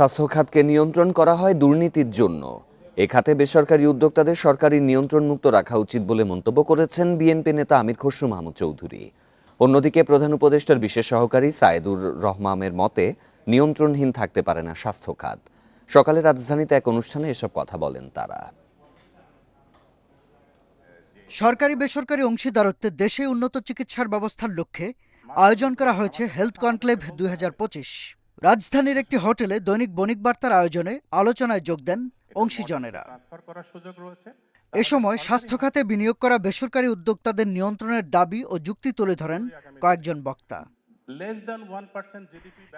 স্বাস্থ্য খাতকে নিয়ন্ত্রণ করা হয় দুর্নীতির জন্য। এ খাতে বেসরকারি উদ্যোক্তাদের সরকারি নিয়ন্ত্রণমুক্ত রাখা উচিত বলে মন্তব্য করেছেন বিএনপি নেতা আমির খসরু মাহমুদ চৌধুরী। অন্যদিকে প্রধান উপদেষ্টার বিশেষ সহকারী সায়েদুর রহমানের মতে, নিয়ন্ত্রণহীন থাকতে পারে না স্বাস্থ্য খাত। সকালে রাজধানীতে এক অনুষ্ঠানে এসব কথা বলেন তারা। সরকারি বেসরকারি অংশীদারত্বে দেশে উন্নত চিকিৎসার ব্যবস্থার লক্ষ্যে আয়োজন করা হয়েছে হেলথ কনক্লেভ দুই রাজধানীর একটি হোটেলে দৈনিক বণিক বার্তার আয়োজনে আলোচনায় যোগ দেন অংশীজনেরা। এ সময় স্বাস্থ্য খাতে বিনিয়োগ করা বেসরকারি উদ্যোক্তাদের নিয়ন্ত্রণের দাবি ও যুক্তি তুলে ধরেন কয়েকজন বক্তা।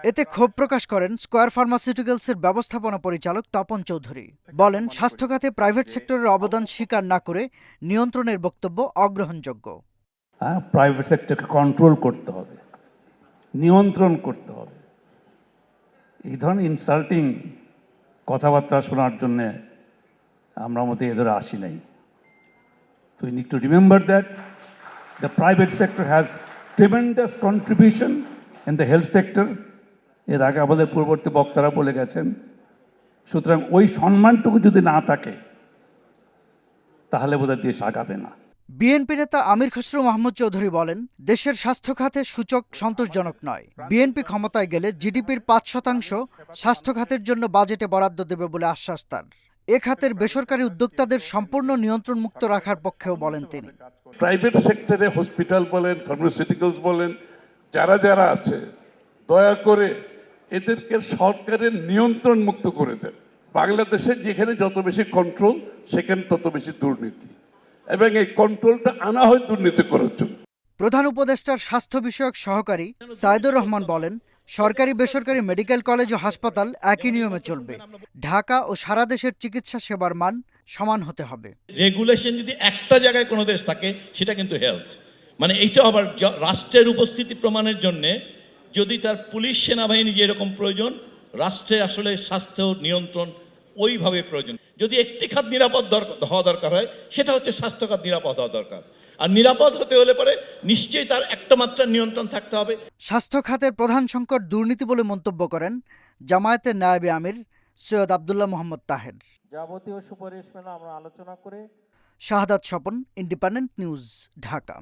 এতে ক্ষোভ প্রকাশ করেন স্কয়ার ফার্মাসিউটিক্যালসের ব্যবস্থাপনা পরিচালক তপন চৌধুরী। বলেন স্বাস্থ্য খাতে প্রাইভেট সেক্টরের অবদান স্বীকার না করে নিয়ন্ত্রণের বক্তব্য অগ্রহণযোগ্য। হ্যাঁ প্রাইভেট সেক্টরকে কন্ট্রোল করতে হবে নিয়ন্ত্রণ করতে হবে। এই ধরনের ইনসাল্টিং কথাবার্তা শোনার জন্যে আমরা মধ্যে এদের আসি নাই। তো you need to remember that the private sector has tremendous contribution in the health sector এর আগে আমাদের পূর্ববর্তী বক্তারা বলে গেছেন, সুতরাং ওই সম্মানটুকু যদি না থাকে, তাহলে বোধহয় দেশ আগাবে না। বিএনপি নেতা আমির খসরু মাহমুদ চৌধুরী বলেন, দেশের স্বাস্থ্য খাতে সূচক সন্তোষজনক নয়। বিএনপি ক্ষমতায় গেলে জিডিপির পাঁচ শতাংশ স্বাস্থ্য খাতের জন্য বাজেটে বরাদ্দ দেবে বলে আশ্বাস তার। এ খাতের বেসরকারি উদ্যোক্তাদের সম্পূর্ণ নিয়ন্ত্রণ মুক্ত রাখার পক্ষেও বলেন তিনি। প্রাইভেট সেক্টরে হসপিটাল বলেন, ফার্মাসিউটিক্যালস বলেন, যারা যারা আছে, দয়া করে এদেরকে সরকারের নিয়ন্ত্রণ মুক্ত করে দেন। বাংলাদেশে যেখানে যত বেশি কন্ট্রোল সেখানে তত বেশি দুর্নীতি। এবং এই কন্ট্রোলটা আনা হয় দুর্নীতি করার জন্য। প্রধান উপদেষ্টার স্বাস্থ্য বিষয়ক সহকারী সাইদুর রহমান বলেন সরকারি বেসরকারি মেডিকেল কলেজ ও হাসপাতাল একই নিয়মে চলবে। ঢাকা ও সারা দেশের চিকিৎসা সেবার মান সমান হতে হবে। রেগুলেশন যদি একটা জায়গায় কোনো দেশ থাকে সেটা কিন্তু হেলথ মানে এইটা আবার রাষ্ট্রের উপস্থিতি প্রমাণের জন্যে যদি তার পুলিশ সেনাবাহিনী যেরকম প্রয়োজন রাষ্ট্রে আসলে স্বাস্থ্য নিয়ন্ত্রণ ওইভাবে প্রয়োজন। যদি একটি খাত নিরাপদ দরকার হওয়া দরকার হয় সেটা হচ্ছে স্বাস্থ্য খাত নিরাপদ হওয়া দরকার। আর নিরাপদ হতে হলে পরে নিশ্চয়ই তার একটা মাত্রার নিয়ন্ত্রণ থাকতে হবে। স্বাস্থ্য খাতের প্রধান সংকট দুর্নীতি বলে মন্তব্য করেন জামায়াতের নায়েবে আমির সৈয়দ আবদুল্লাহ মোহাম্মদ তাহের। যাবতীয় সুপারিশ মেনে আমরা আলোচনা করে শাহাদাত স্বপন ইন্ডিপেন্ডেন্ট নিউজ ঢাকা।